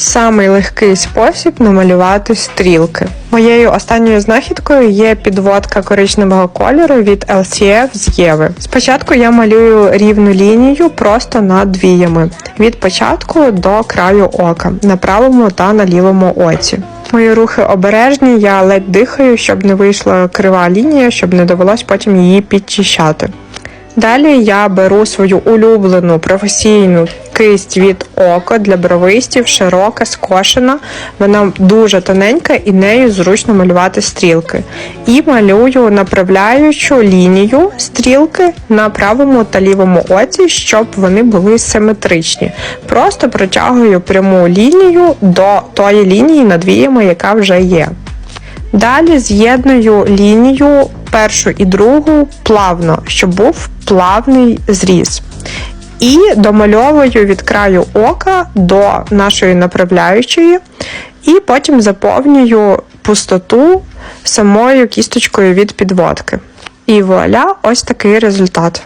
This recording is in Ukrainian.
Самий легкий спосіб намалювати стрілки. Моєю останньою знахідкою є підводка коричневого кольору від LCF з Єви. Спочатку я малюю рівну лінію просто над віями від початку до краю ока на правому та на лівому оці. Мої рухи обережні, я ледь дихаю, щоб не вийшла крива лінія, щоб не довелось потім її підчищати. Далі я беру свою улюблену професійну кисть від око для бровистів, широка, скошена. Вона дуже тоненька і нею зручно малювати стрілки. І малюю направляючу лінію стрілки на правому та лівому оці, щоб вони були симетричні. Просто протягую пряму лінію до тої лінії над віями, яка вже є. Далі з'єдную лінію першу і другу плавно, щоб був плавний зріз. І домальовую від краю ока до нашої направляючої, і потім заповнюю пустоту самою кісточкою від підводки. І вуаля, ось такий результат.